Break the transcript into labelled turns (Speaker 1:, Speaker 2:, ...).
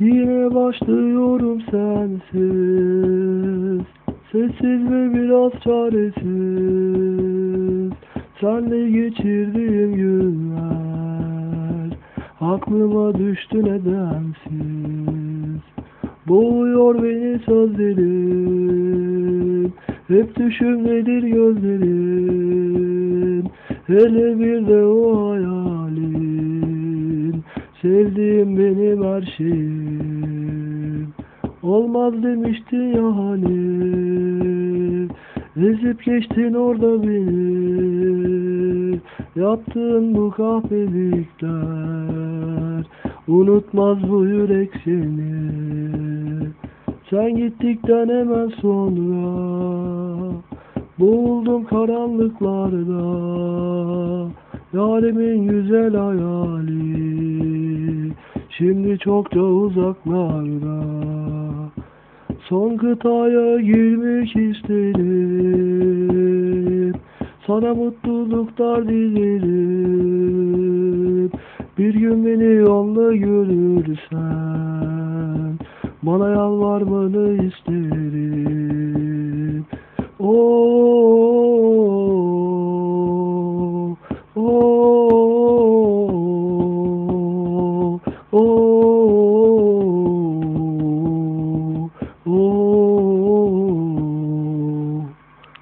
Speaker 1: Yine başlıyorum sensiz. Sessiz ve biraz çaresiz. Senle geçirdiğim günler Aklıma düştü nedensiz. Boğuyor beni sözlerin Hep düşümdedir gözlerin Hele bir de o Sevdiğim benim her şeyim Olmaz demiştin ya hani Ezip geçtin orada beni. Yaptığın bu kahpelikler. Unutmaz bu yürek seni. Sen gittikten hemen sonra Boğuldum karanlıklarda. Yarimin güzel hayali Şimdi çokça uzaklarda. Son kıtaya girmek isterim. Sana mutluluklar dilerim. Bir gün beni yolda görürsen. Bana yalvarmanı isterim. Oh